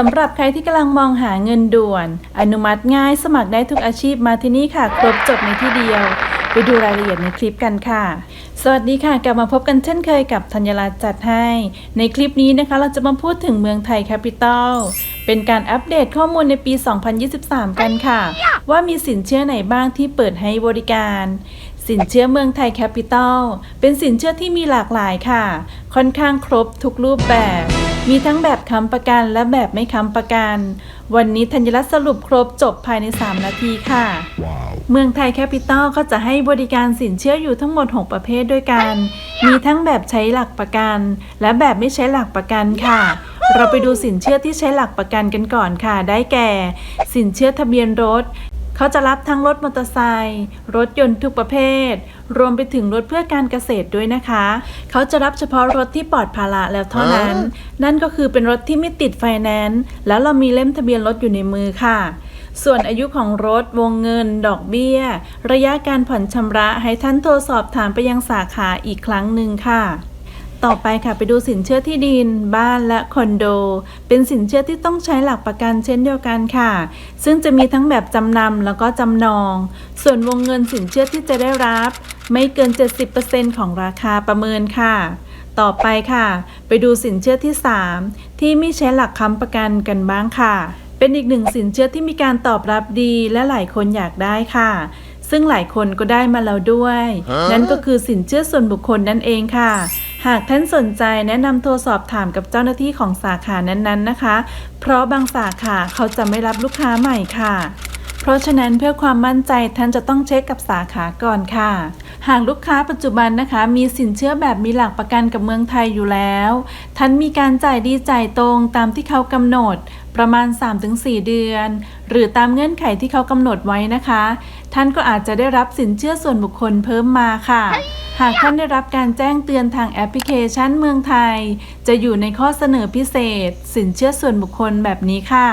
สำหรับใครที่กำลังมองหาเงินด่วน อนุมัติง่ายสมัครได้ทุกอาชีพมาที่นี่ค่ะ ครบจบในที่เดียว ไปดูรายละเอียดในคลิปกันค่ะ สวัสดีค่ะ กลับมาพบกันเช่นเคยกับธัญรัตน์จัดให้ ในคลิปนี้นะคะ เราจะมาพูดถึงเมืองไทยแคปิตอลเป็นการอัปเดตข้อมูลในปี 2023 กันค่ะ ว่ามีสินเชื่อไหนบ้างที่เปิดให้บริการสินเชื่อเมืองไทยแคปิตอลเป็นสินเชื่อที่มีหลากหลายค่ะ ค่อนข้างครบทุกรูปแบบ มีทั้งแบบค้ำประกันและแบบไม่ค้ำประกัน วันนี้ธัญรัตน์สรุปครบจบภายใน 3 นาทีค่ะ Wow. เมืองไทยแคปิตอลก็จะให้บริการสินเชื่ออยู่ทั้งหมด 6 ประเภทด้วยกัน มีทั้งแบบใช้หลักประกัน และแบบไม่ใช้หลักประกันค่ะ เราไปดูสินเชื่อที่ใช้หลักประกันกันก่อนค่ะ ได้แก่ สินเชื่อทะเบียนรถ เขาจะรับทั้งรถมอเตอร์ไซค์ รถยนต์ทุกประเภท รวมไปถึงรถเพื่อการเกษตรด้วยนะคะ เขาจะรับเฉพาะรถที่ปลอดภาระแล้วเท่านั้น นั่นก็คือเป็นรถที่ไม่ติดไฟแนนซ์แล้วเรามีเล่มทะเบียนรถอยู่ในมือค่ะส่วนอายุของรถ วงเงิน ดอกเบี้ย ระยะการผ่อนชำระให้ท่านโทรสอบถามไปยังสาขาอีกครั้งหนึ่งค่ะ ต่อไปค่ะไปดูสินเชื่อที่ดิน บ้านและคอนโด เป็นสินเชื่อที่ต้องใช้หลักประกันเช่นเดียวกันค่ะ ซึ่งจะมีทั้งแบบจำนำแล้วก็จำนอง ส่วนวงเงินสินเชื่อที่จะได้รับ ไม่เกิน 70%ของราคาประเมินค่ะ ต่อไปค่ะ ไปดูสินเชื่อที่ 3 ที่ไม่ใช้หลักค้ำประกันกันบ้างค่ะ เป็นอีกหนึ่งสินเชื่อที่มีการตอบรับดีและหลายคนอยากได้ค่ะ ซึ่งหลายคนก็ได้มาแล้วด้วย นั่นก็คือสินเชื่อส่วนบุคคลนั่นเองค่ะหากท่านสนใจแนะนำโทรสอบถามกับเจ้าหน้าที่ของสาขานั้นๆนะคะ เพราะบางสาขาเขาจะไม่รับลูกค้าใหม่ค่ะ เพราะฉะนั้นเพื่อความมั่นใจท่านจะต้องเช็คกับสาขาก่อนค่ะ หากลูกค้าปัจจุบันนะคะ มีสินเชื่อแบบมีหลักประกันกับเมืองไทยอยู่แล้ว ท่านมีการจ่ายดีจ่ายตรงตามที่เขากำหนดประมาณ 3-4 เดือน หรือตามเงื่อนไขที่เขากำหนดไว้นะคะ ท่านก็อาจจะได้รับสินเชื่อส่วนบุคคลเพิ่มมาค่ะ หากท่านได้รับการแจ้งเตือนทางแอปพลิเคชันเมืองไทย จะอยู่ในข้อเสนอพิเศษ สินเชื่อส่วนบุคคลแบบนี้ค่ะ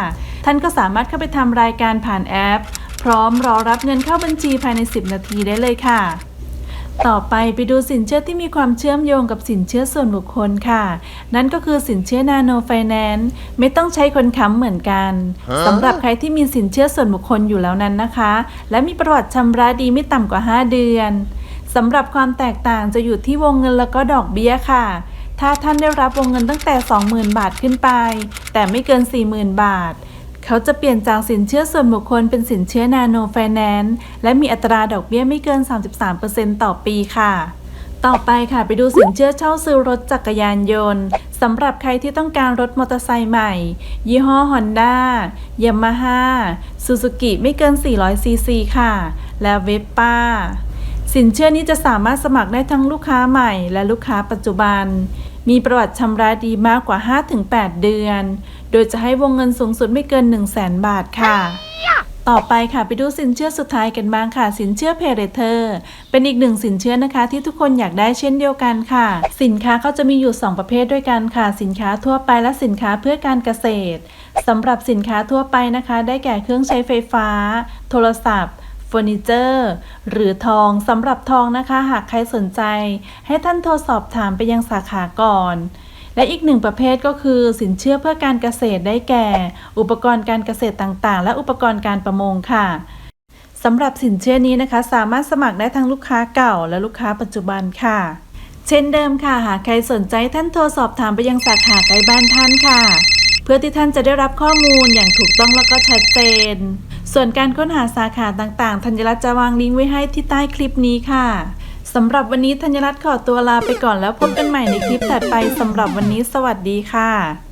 ท่านก็สามารถเข้าไปทำรายการผ่านแอป พร้อมรอรับเงินเข้าบัญชีภายใน 10 นาทีได้เลยค่ะ ต่อไปไปดูสินเชื่อที่มีความเชื่อมโยงกับสินเชื่อส่วนบุคคลค่ะ นั่นก็คือสินเชื่อนาโนไฟแนนซ์ไม่ต้องใช้คนค้ำเหมือนกันสำหรับใครที่มีสินเชื่อส่วนบุคคลอยู่แล้วนั้นนะคะ และมีประวัติชำระดีไม่ต่ำกว่า 5 เดือนสำหรับความแตกต่างจะอยู่ที่วงเงินแล้วก็ดอกเบี้ยค่ะ ถ้าท่านได้รับวงเงินตั้งแต่ 20,000 บาทขึ้นไป แต่ไม่เกิน 40,000 บาท เขาจะเปลี่ยนจากสินเชื่อส่วนบุคคลเป็นสินเชื่อนาโนไฟแนนซ์และมีอัตราดอกเบี้ยไม่เกิน 33%ต่อปีค่ะ ต่อไปค่ะไปดูสินเชื่อเช่าซื้อรถจักรยานยนต์สำหรับใครที่ต้องการรถมอเตอร์ไซค์ใหม่ ยี่ห้อ Honda Yamaha Suzuki ไม่เกิน 400ซีซีค่ะ และเวปป้าสินเชื่อนี้จะสามารถสมัครได้ทั้งลูกค้าใหม่และลูกค้าปัจจุบัน มีประวัติชำระดีมากกว่า 5-8 เดือน โดยจะให้วงเงินสูงสุดไม่เกิน 1 0 0 0 0แบาทค่ะ ต่อไปค่ะไปดูสินเชื่อสุดท้ายกันบ้างค่ะ สินเชื่อเพเรเทอร์เป็นอีกหนึ่งสินเชื่อนะคะ ที่ทุกคนอยากได้เช่นเดียวกันค่ะ สินค้าเขาจะมีอยู่ 2 ประเภทด้วยกันค่ะ สินค้าทั่วไปและสินค้าเพื่อการเกษตรสำหรับสินค้าทั่วไปนะคะ ได้แก่เครื่องใช้ไฟฟ้า โทรศัพท์ เฟอร์นิเจอร์ หรือทองสำหรับทองนะคะ หากใครสนใจ ให้ท่านโทรสอบถามไปยังสาขาก่อน และอีกหนึ่งประเภทก็คือ สินเชื่อเพื่อการเกษตรได้แก่ อุปกรณ์การเกษตรต่างๆ และอุปกรณ์การประมงค่ะสำหรับสินเชื่อนี้นะคะ สามารถสมัครได้ทั้งลูกค้าเก่าและลูกค้าปัจจุบันค่ะ เช่นเดิมค่ะ หากใครสนใจท่านโทรสอบถามไปยังสาขาใกล้บ้านท่านค่ะ เพื่อที่ท่านจะได้รับข้อมูลอย่างถูกต้องแล้วก็ชัดเจน ส่วนการค้นหาสาขาต่างๆ ธัญรัตน์จะวางลิงก์ไว้ให้ที่ใต้คลิปนี้ค่ะสำหรับวันนี้ธัญรัตน์ขอตัวลาไปก่อนแล้วพบกันใหม่ในคลิปถัดไปสำหรับวันนี้สวัสดีค่ะ